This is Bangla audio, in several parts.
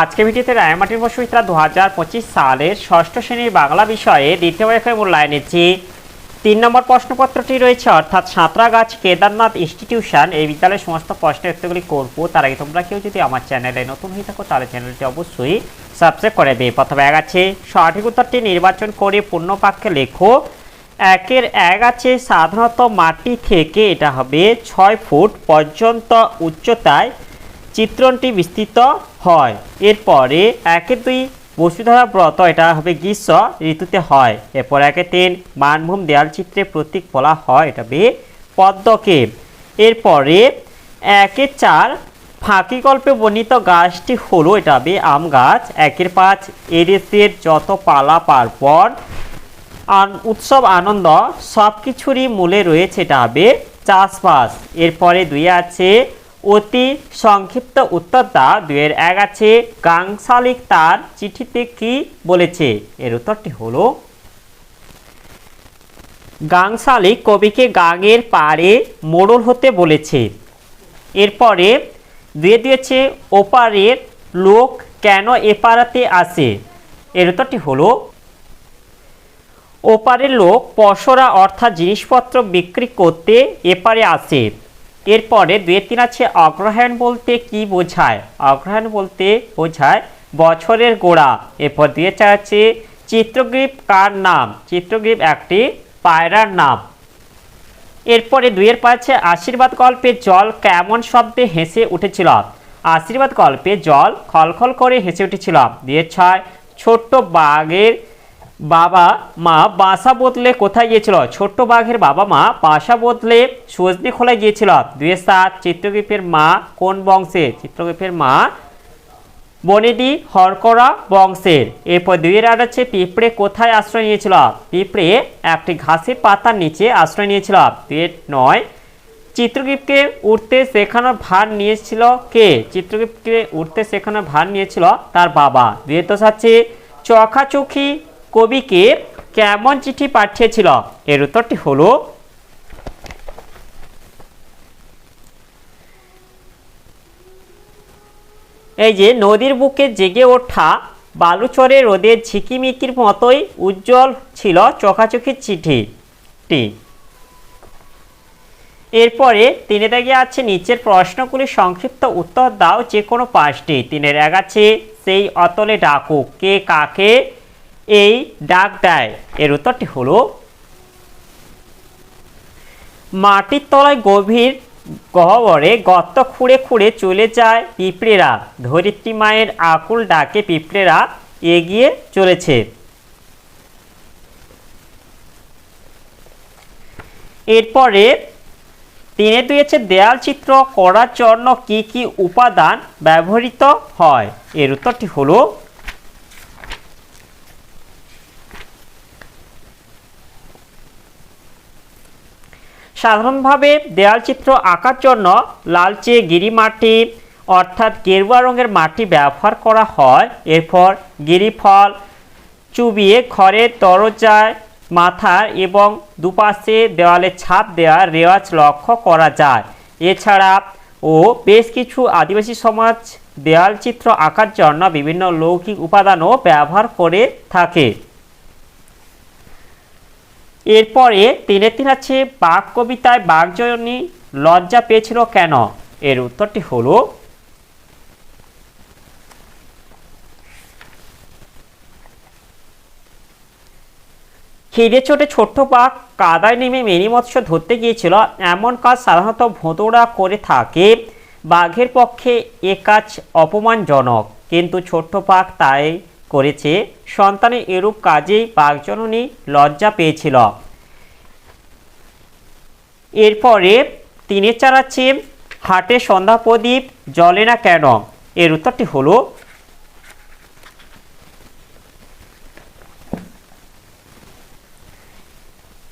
আজকে ভিডিওতে রায়মাটির বসুমিত্রা দু হাজার পঁচিশ সালের ষষ্ঠ শ্রেণির বাংলা বিষয়ে দ্বিতীয় পরীক্ষায় মূল্যায়ন নিচ্ছি। তিন নম্বর প্রশ্নপত্রটি রয়েছে, অর্থাৎ সাঁতরাগাছ কেদারনাথ ইনস্টিটিউশন এই বিদ্যালয়ের সমস্ত প্রশ্নের উত্তরগুলি করব। তার আগে তোমরা কেউ যদি আমার চ্যানেলে নতুন হয়ে থাকো, তাহলে চ্যানেলটি অবশ্যই সাবস্ক্রাইব করে দেবে প্রথমে এক আছে। সঠিক উত্তরটি নির্বাচন করে পূর্ণবাক্যে লেখো। একের এক আছে, সাধারণত মাটি থেকে এটা হবে ছয় ফুট পর্যন্ত উচ্চতায় চিত্রণটি বিস্তৃত হয়। এরপরে একে দুই বসুধারা ব্রত, এটা হবে গ্রীষ্ম ঋতুতে হয়। এরপর একে তিন মানভূম দেয়াল চিত্রে প্রতীক বলা হয়, এটা হবে পদ্মকে এরপরে একে চার ফাঁকি গল্পে বর্ণিত গাছটি হলো, এটা হবে আম গাছ। একের পাঁচ এদেশের যত পালা, পার্বণ উৎসব, আনন্দ সব কিছুরই মূলে রয়েছে, এটা হবে চাষবাস। এরপরে দুই আছে অতি সংক্ষিপ্ত উত্তর দা দুয়ের এক আছে। গাংশালিক তার চিঠিতে কি বলেছে? এর উত্তরটি হলো গাংশালিক কবিকে গাঙের পাড়ে মোড়ল হতে বলেছে। এরপরে দুয়ে দিয়েছে, ওপারের লোক কেন এপাড়াতে আসে? এর উত্তরটি হলো, ওপারের লোক পশরা অর্থাৎ জিনিসপত্র বিক্রি করতে এপারে আসে। এরপরে দুয়ে তিন আছে অগ্রহায়ণ বলতে কি বোঝায়? অগ্রহায়ণ বলতে বোঝায় বছরের গোড়া। এরপর দুয়ে চার আছে চিত্রগ্রীপ কার নাম? চিত্রগ্রীপ একটি পায়রার নাম। এরপরে দুইয়ের পাচ্ছে আশীর্বাদ গল্পে জল কেমন শব্দে হেসে উঠেছিল? আশীর্বাদ গল্পে জল খলখল করে হেসে উঠেছিল। দিয়ে ছয়, ছোট্ট বাঘের বাবা মা বাসা বদলে কোথায় গিয়েছিল? ছোট্ট বাঘের বাবা মা বাসা বদলে সজনে খোলায় গিয়েছিল। দুয়ে সাত চিত্রগ্রীপের মা কোন বংশে? চিত্রগ্রীপের মা বনেদি হরকরা বংশের। এরপর দুইয়ের আট হচ্ছে পিঁপড়ে কোথায় আশ্রয় নিয়েছিল? পিঁপড়ে একটি ঘাসের পাতার নিচে আশ্রয় নিয়েছিল। দুইয়ের নয় চিত্রগ্রীপকে উঠতে শেখানোর ভার নিয়েছিল কে? চিত্রগ্রীপকে উঠতে শেখানোর ভার নিয়েছিল তার বাবা। দুইয়ের দশ আছে চোখাচোখি কবিকে কেমন চিঠি পাঠিয়েছিল? এর উত্তরটি হলো, এই যে নদীর বুকে জেগে ওঠা বালুচরে রোদের ঝিকিমিকির মতোই উজ্জ্বল ছিল চোখাচোখি চিঠিটি। এরপরে তিনে দাগে আছে নিচের প্রশ্নগুলি সংক্ষিপ্ত উত্তর দাও যে কোনো পাঁচটি। তিনের এক আছে, সেই অতলে ডাকুক কে কাকে এই ডাক দেয় এর উত্তরটি হলো, মাটির তলায় গভীর গহ্বরে গর্ত খুঁড়ে খুঁড়ে চলে যায় পিঁপড়েরা। ধরিত্রী মায়ের আকুল ডাকে পিঁপড়েরা এগিয়ে চলেছে। এরপরে তিনে দুয়েছে দেয়াল চিত্র করার জন্য কি কি উপাদান ব্যবহৃত হয়? এর উত্তরটি হলো সাধারণভাবে দেয়াল চিত্র আঁকার জন্য লালচে গিরি মাটি অর্থাৎ গেরুয়া রঙের মাটি ব্যবহার করা হয়। এরপর গিরিফল চুবিয়ে ঘরের দরজায় মাথার এবং দুপাশে দেওয়ালে ছাপ দেওয়ার রেওয়াজ লক্ষ্য করা যায়। এছাড়া ও বেশ কিছু আদিবাসী সমাজ দেয়াল চিত্র আঁকার জন্য বিভিন্ন লৌকিক উপাদানও ব্যবহার করে থাকে। এরপরে তিনে তিন আছে বাঘ কবিতায় বাঘজনী লজ্জা পেয়েছিল কেন? এর উত্তরটি হলো, খিদে চোটে ছোট্ট বাঘ কাদায় নেমে মেনি মৎস্য ধরতে গিয়েছিল। এমন কাজ সাধারণত ভোঁতরা করে থাকে। বাঘের পক্ষে এ কাজ অপমানজনক। কিন্তু ছোট্ট বাঘ তাই করেছে সন্তানের এরূপ কাজেই বাঘজননী লজ্জা পেয়েছিল। এরপরে তিনে চারাচ্ছে হাটে সন্ধ্যা প্রদীপ জ্বলে না কেন? এর উত্তরটি হলো,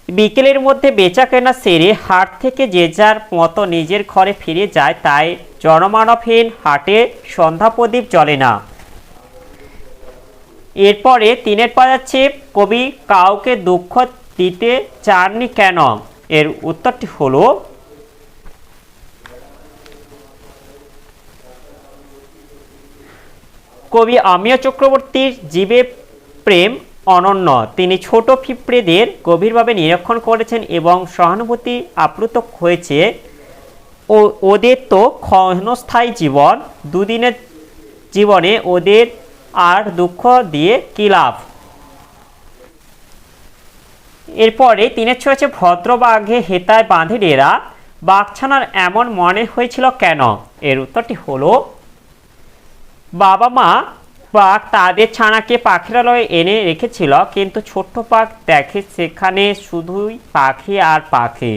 বিকেলের মধ্যে বেচা কেনা সেরে হাট থেকে যে যার মতো নিজের ঘরে ফিরে যায়, তাই জনমানবহীন হাটে সন্ধ্যা প্রদীপ জ্বলে না। এরপরে তিনের পা যাচ্ছে কবি, কাউকে দুঃখ দিতে চাননি কেন? এর উত্তরটি হলো, কবি অমিয় চক্রবর্তীর জীবে প্রেম অনন্য। তিনি ছোট পিঁপড়েদের গভীরভাবে নিরীক্ষণ করেছেন এবং সহানুভূতি আপ্লুত হয়েছে। ও, ওদের তো ক্ষণস্থায়ী জীবন। দুদিনের জীবনে ওদের আর দুঃখ দিয়ে কী লাভ? এরপরে তিনের ছয়েছে ভদ্রবাঘে হেতায় বাঁধে ডেরা। বাঘছানার এমন মনে হয়েছিল কেন? এর উত্তরটি হলো বাবা মা বাঘ তাদের ছানাকে পাখিরালয়ে এনে রেখেছিল, কিন্তু ছোট্ট পাখ দেখে সেখানে শুধুই পাখি আর পাখি।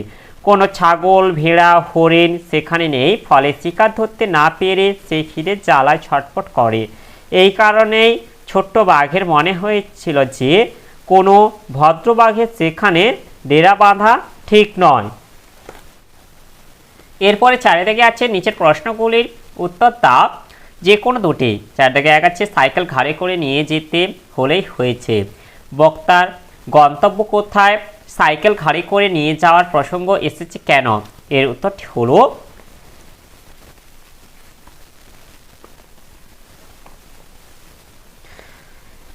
কোনো ছাগল, ভেড়া, হরিণ সেখানে নেই, ফলে শিকার ধরতে না পেরে সে খিদের জ্বালায় ছটফট করে। এই কারণেই ছোট্ট বাঘের মনে হয়েছিল যে কোনো ভদ্রবাঘের সেখানে ডেরা বাঁধা ঠিক নয়। এরপরে চারিদিকে আছে নিচের প্রশ্নগুলির উত্তর দাও যে কোনো দুটি। চারিদিকে এক আছে সাইকেল ঘাড়ে করে নিয়ে যেতে হলেই হয়েছে। বক্তার গন্তব্য কোথায়? সাইকেল ঘাড়ে করে নিয়ে যাওয়ার প্রসঙ্গ এসেছে কেন? এর উত্তরটি হলো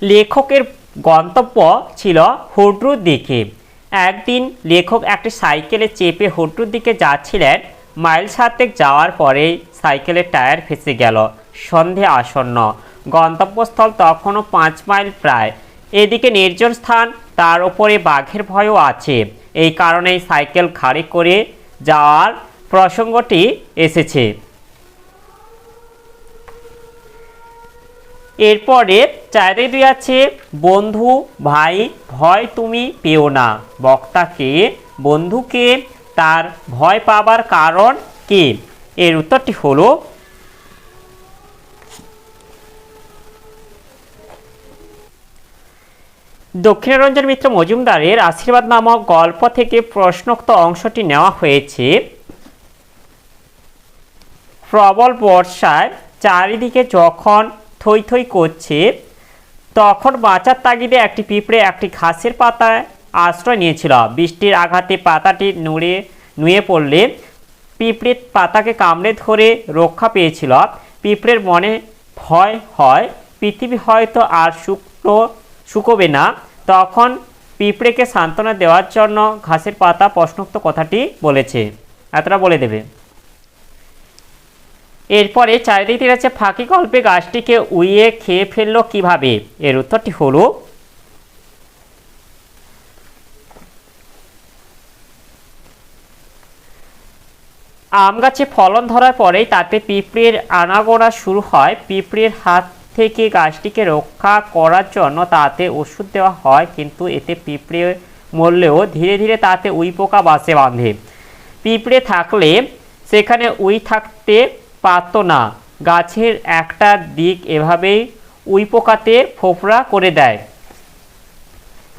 লেখকের গন্তব্য ছিল হুড্রুর দিকে। একদিন লেখক একটি সাইকেলে চেপে হুড্রুর দিকে যাচ্ছিলেন। মাইল সাতেক যাওয়ার পরেই সাইকেলের টায়ার ফেসে গেল। সন্ধে আসন্ন। গন্তব্যস্থল তখনও পাঁচ মাইল প্রায়। এদিকে নির্জন স্থান, তার উপরে বাঘের ভয়ও আছে। এই কারণেই সাইকেল ঘাড়ি করে যাওয়ার প্রসঙ্গটি এসেছে। এরপরে চারে দুই আছে বন্ধু, ভাই, ভয় তুমি পেও না। বক্তাকে, বন্ধুকে, তার ভয় পাবার কারণ কি? এর উত্তরটি হলো, দক্ষিণারঞ্জন মিত্র মজুমদারের আশীর্বাদ নামক গল্প থেকে প্রশ্নোক্ত অংশটি নেওয়া হয়েছে। প্রবল বর্ষায় চারিদিকে যখন থই থই করছে, তখন বাঁচার তাগিদে একটি পিঁপড়ে একটি ঘাসের পাতায় আশ্রয় নিয়েছিল। বৃষ্টির আঘাতে পাতাটি নুড়ে, নুয়ে পড়লে পিঁপড়ে পাতাকে কামড়ে ধরে রক্ষা পেয়েছিল। পিঁপড়ের মনে ভয় হয়, পৃথিবী হয়তো আর শুকনো, শুকোবে না। তখন পিঁপড়েকে সান্ত্বনা দেওয়ার জন্য ঘাসের পাতা প্রশ্নোক্ত কথাটি বলেছে। এতটা বলে দেবে। এরপরে চারিদিকে আছে ফাঁকি গল্পে গাছটিকে উইয়ে খেয়ে ফেলল কীভাবে? এর উত্তরটি হলো আম গাছে ফলন ধরার পরেই তাতে পিঁপড়ের আনাগোনা শুরু হয়। পিঁপড়ের হাত থেকে গাছটিকে রক্ষা করার জন্য তাতে ওষুধ দেওয়া হয়, কিন্তু এতে পিঁপড়ে মরলেও ধীরে ধীরে তাতে উই পোকা বাসে বাঁধে। পিঁপড়ে থাকলে সেখানে উই থাকতে পারত না। গাছের একটা দিক এভাবেই উই পোকাতে ফোফরা করে দেয়।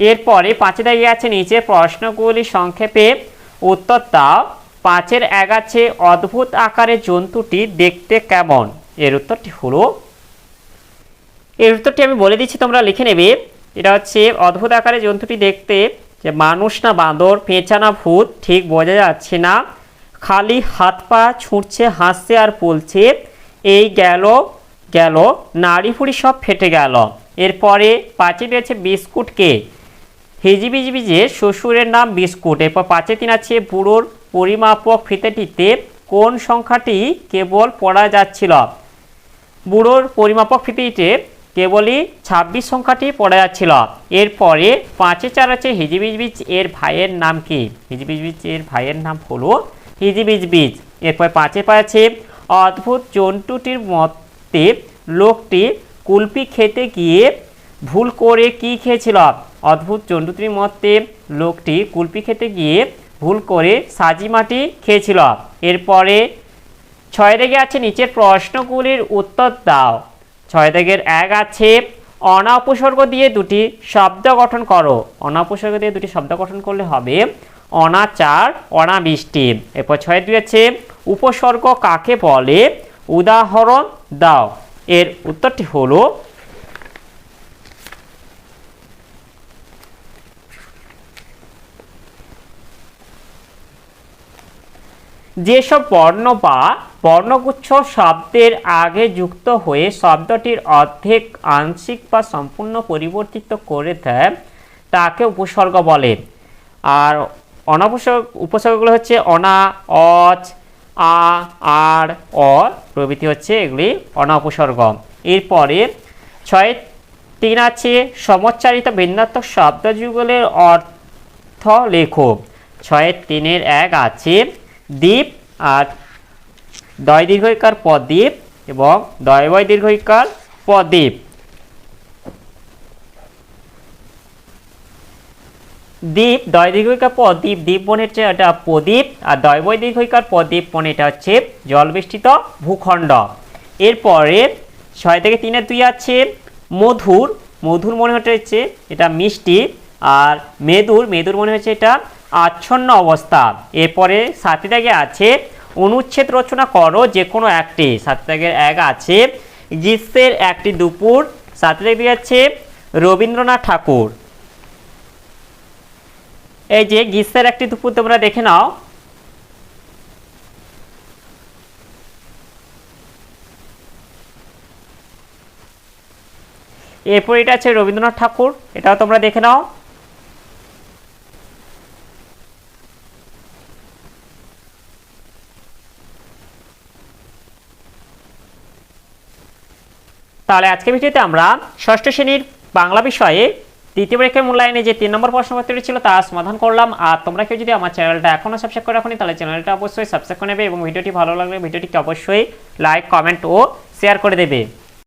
এরপরে পাঁচে দাঁড়িয়ে আছে নিচের প্রশ্নগুলি সংক্ষেপে। উত্তর দাও, পাঁচের এক আছে অদ্ভুত আকারের জন্তুটি দেখতে কেমন? এর উত্তরটি হলো, এর উত্তরটি আমি বলে দিচ্ছি, তোমরা লিখে নেবে। এটা হচ্ছে, অদ্ভুত আকারের জন্তুটি দেখতে যে মানুষ না বাঁদর, পেঁচা না ভূত, ঠিক বোঝা যাচ্ছে না। খালি হাত পা ছুঁড়ছে, হাসছে আর বলছে, এই গেল গেল, নাড়ি ফুড়ি সব ফেটে গেল। এরপরে পাঁচে দিয়েছে বিস্কুটকে। হিজিবিজিবিজে শ্বশুরের নাম বিস্কুট। এরপর পাঁচে তিন আছে বুড়োর পরিমাপক ফিতেটিতে কোন সংখ্যাটি কেবল পড়া যাচ্ছিল? বুড়োর পরিমাপক ফিতেটিতে কেবলই ছাব্বিশ সংখ্যাটি পড়া যাচ্ছিল। এরপরে পাঁচে চার আছে হিজিবিজবিজ এর ভাইয়ের নাম কি? হিজিবিজবিজ এর ভাইয়ের নাম হলো হিজিবিজবিজ। এরপর পাঁচে পাঁচ আছে অদ্ভুত জন্তুটির মতে লোকটি কুলপি খেতে গিয়ে ভুল করে কি খেয়েছিল? অদ্ভুত জন্তুটির মতে লোকটি কুলপি খেতে গিয়ে ভুল করে সাজি মাটি খেয়েছিল। এরপরে ছয় দিকে আছে নিচের প্রশ্নগুলির উত্তর দাও। ছয় দিকের এক আছে অনা উপসর্গ দিয়ে দুটি শব্দ গঠন করো। অনা উপসর্গ দিয়ে দুটি শব্দ গঠন করলে হবে অনাচার, অনাবৃষ্টি। এরপর ছয় দুই আছে উপসর্গ কাকে বলে? উদাহরণ দাও। এর উত্তরটি হলো, যেসব বর্ণ বা বর্ণগুচ্ছ শব্দের আগে যুক্ত হয়ে শব্দটির অর্ধেক আংশিক বা সম্পূর্ণ পরিবর্তিত করে দেয়, তাকে উপসর্গ বলে। আর অনাপসর্গ উপসর্গগুলো হচ্ছে অনা, অচ, আ, আর, অ, প্রভৃতি হচ্ছে এগুলি অনাপসর্গ এরপরে ছয় তিন আছে, সমচ্চারিত ভিন্নাত্মক শব্দযুগলের অর্থ লেখো। ছয়ের তিনের এক আছে, দ্বীপ আর দয় দীর্ঘইকার পদ্বীপ এবং দয় বয় দীর্ঘইকার পদ্বীপ। দ্বীপ, দয় দীর্ঘইকার পদ্বীপ দ্বীপ বনে হচ্ছে এটা প্রদীপ, আর দয় বয় দীর্ঘইকার পদ্বীপ বনে এটা হচ্ছে জলবেষ্টিত ভূখণ্ড। এরপরে ছয় থেকে তিনের দুই আছে মধুর মধুর মনে হচ্ছে এটা মিষ্টি, আর মেদুর মেদুর মনে হচ্ছে এটা আচ্ছন্ন অবস্থা। এরপরে সাথে থেকে আছে অনুচ্ছেদ রচনা করো যে কোনো একটি। সাথে থেকে এক আছে গ্রীষ্মের একটি দুপুর। সাথে থেকে আছে, রবীন্দ্রনাথ ঠাকুর। এই যে গ্রীষ্মের একটি দুপুর তোমরা দেখে নাও। এরপর এটা আছে রবীন্দ্রনাথ ঠাকুর, এটাও তোমরা দেখে নাও। তাহলে আজকে ভিডিওতে আমরা ষষ্ঠ শ্রেণির বাংলা বিষয়ে দ্বিতীয় পরীক্ষায় মূল্যায়নে যে তিন নম্বর প্রশ্নপত্রটি ছিল তা সমাধান করলাম। আর তোমরা কেউ যদি আমার চ্যানেলটা এখনও সাবস্ক্রাইব করে রাখনি তাহলে চ্যানেলটা অবশ্যই সাবস্ক্রাইব করে নেবে এবং ভিডিওটি ভালো লাগলে ভিডিওটিকে অবশ্যই লাইক কমেন্ট ও শেয়ার করে দেবে।